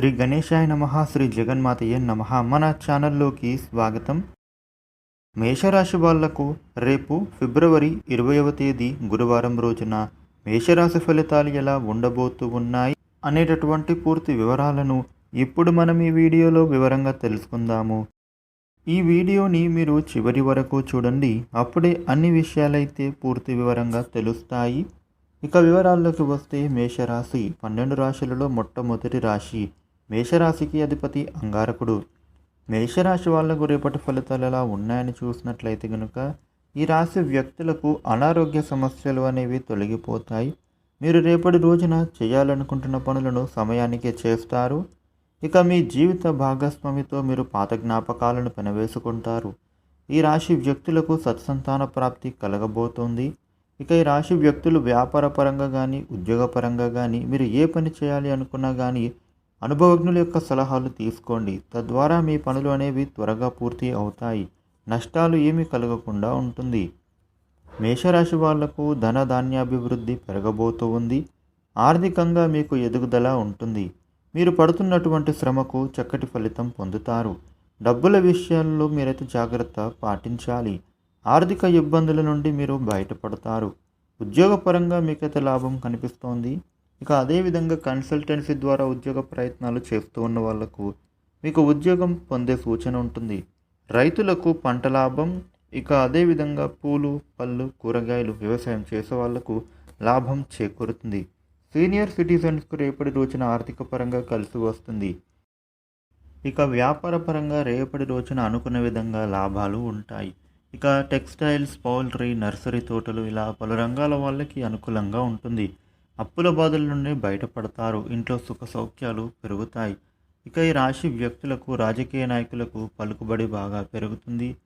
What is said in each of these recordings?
శ్రీ గణేశాయ నమ శ్రీ జగన్మాతయ్య నమ. మన ఛానల్లోకి స్వాగతం. మేషరాశి వాళ్ళకు రేపు ఫిబ్రవరి ఇరవైవ తేదీ గురువారం రోజున మేషరాశి ఫలితాలు ఎలా ఉండబోతూ ఉన్నాయి అనేటటువంటి పూర్తి వివరాలను ఇప్పుడు మనం ఈ వీడియోలో వివరంగా తెలుసుకుందాము. ఈ వీడియోని మీరు చివరి వరకు చూడండి. అప్పుడే అన్ని విషయాలైతే పూర్తి వివరంగా తెలుస్తాయి. ఇక వివరాల్లోకి వస్తే మేషరాశి పన్నెండు రాశులలో మొట్టమొదటి రాశి. మేషరాశికి అధిపతి అంగారకుడు. మేషరాశి వాళ్ళకు రేపటి ఫలితాలు ఎలా ఉన్నాయని చూసినట్లయితే కనుక ఈ రాశి వ్యక్తులకు అనారోగ్య సమస్యలు అనేవి తొలగిపోతాయి. మీరు రేపటి రోజున చేయాలనుకుంటున్న పనులను సమయానికే చేస్తారు. ఇక మీ జీవిత భాగస్వామితో మీరు పాత జ్ఞాపకాలను పెనవేసుకుంటారు. ఈ రాశి వ్యక్తులకు సత్సంతాన ప్రాప్తి కలగబోతోంది. ఇక ఈ రాశి వ్యక్తులు వ్యాపార పరంగా కానీ ఉద్యోగపరంగా కానీ మీరు ఏ పని చేయాలి అనుకున్నా కానీ అనుభవజ్ఞుల యొక్క సలహాలు తీసుకోండి. తద్వారా మీ పనులు అనేవి త్వరగా పూర్తి అవుతాయి. నష్టాలు ఏమీ కలగకుండా ఉంటుంది. మేషరాశి వాళ్ళకు ధన ధాన్యాభివృద్ధి పెరగబోతూ ఉంది. ఆర్థికంగా మీకు ఎదుగుదల ఉంటుంది. మీరు పడుతున్నటువంటి శ్రమకు చక్కటి ఫలితం పొందుతారు. డబ్బుల విషయాల్లో మీరైతే జాగ్రత్త పాటించాలి. ఆర్థిక ఇబ్బందుల నుండి మీరు బయటపడతారు. ఉద్యోగపరంగా మీకైతే లాభం కనిపిస్తోంది. ఇక అదేవిధంగా కన్సల్టెన్సీ ద్వారా ఉద్యోగ ప్రయత్నాలు చేస్తూ ఉన్న వాళ్ళకు మీకు ఉద్యోగం పొందే సూచన ఉంటుంది. రైతులకు పంట లాభం ఇక అదేవిధంగా పూలు పళ్ళు కూరగాయలు వ్యవసాయం చేసే వాళ్ళకు లాభం చేకూరుతుంది. సీనియర్ సిటిజన్స్కు రేపటి రోజున ఆర్థిక పరంగా కలిసి వస్తుంది. ఇక వ్యాపార పరంగా రేపటి రోజున అనుకున్న విధంగా లాభాలు ఉంటాయి. ఇక టెక్స్టైల్స్ పౌల్ట్రీ నర్సరీ తోటలు ఇలా పలు రంగాల వాళ్ళకి అనుకూలంగా ఉంటుంది. అప్పుల బాధల నుండి బయటపడతారు. ఇంట్లో సుఖ సౌఖ్యాలు పెరుగుతాయి. ఇక ఈ రాశి వ్యక్తులకు రాజకీయ నాయకులకు పలుకుబడి బాగా పెరుగుతుంది.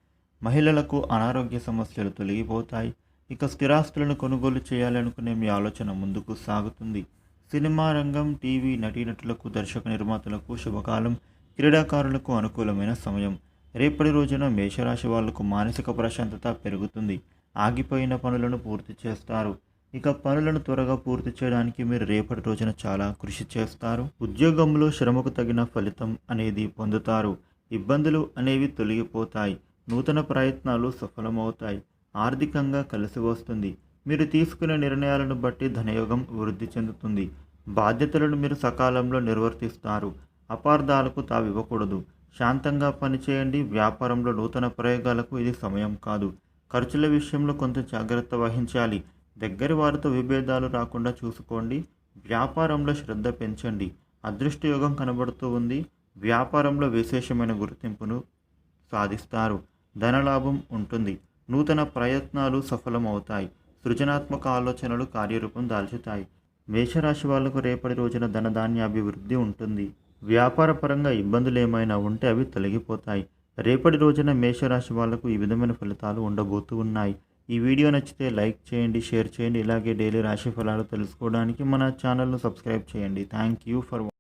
మహిళలకు అనారోగ్య సమస్యలు తొలగిపోతాయి. ఇక స్థిరాస్తులను కొనుగోలు చేయాలనుకునే మీ ఆలోచన ముందుకు సాగుతుంది. సినిమా రంగం టీవీ నటీనటులకు దర్శక నిర్మాతలకు శుభకాలం. క్రీడాకారులకు అనుకూలమైన సమయం. రేపటి రోజున మేషరాశి వాళ్ళకు మానసిక ప్రశాంతత పెరుగుతుంది. ఆగిపోయిన పనులను పూర్తి చేస్తారు. ఇక పనులను త్వరగా పూర్తి చేయడానికి మీరు రేపటి రోజున చాలా కృషి చేస్తారు. ఉద్యోగంలో శ్రమకు తగిన ఫలితం అనేది పొందుతారు. ఇబ్బందులు అనేవి తొలగిపోతాయి. నూతన ప్రయత్నాలు సఫలమవుతాయి. ఆర్థికంగా కలిసి వస్తుంది. మీరు తీసుకునే నిర్ణయాలను బట్టి ధనయోగం వృద్ధి చెందుతుంది. బాధ్యతలను మీరు సకాలంలో నిర్వర్తిస్తారు. అపార్థాలకు తావివ్వకూడదు శాంతంగా పనిచేయండి. వ్యాపారంలో నూతన ప్రయోగాలకు ఇది సమయం కాదు. ఖర్చుల విషయంలో కొంత జాగ్రత్త వహించాలి. దగ్గరి వారితో విభేదాలు రాకుండా చూసుకోండి. వ్యాపారంలో శ్రద్ధ పెంచండి. అదృష్టయోగం కనబడుతూ ఉంది. వ్యాపారంలో విశేషమైన గుర్తింపును సాధిస్తారు. ధనలాభం ఉంటుంది. నూతన ప్రయత్నాలు సఫలమవుతాయి. సృజనాత్మక ఆలోచనలు కార్యరూపం దాల్చుతాయి. మేషరాశి వాళ్ళకు రేపటి రోజున ధనధాన్య అభివృద్ధి ఉంటుంది వ్యాపారపరంగా ఇబ్బందులు ఏమైనా ఉంటే అవి తొలగిపోతాయి. రేపటి రోజున మేషరాశి వాళ్ళకు ఈ విధమైన ఫలితాలు ఉండబోతూ ఉన్నాయి. ఈ వీడియో నచ్చితే లైక్ చేయండి షేర్ చేయండి. ఇలాగే డైలీ రాశి ఫలాలు తెలుసుకోవడానికి మన ఛానల్ను సబ్స్క్రైబ్ చేయండి. Thank you for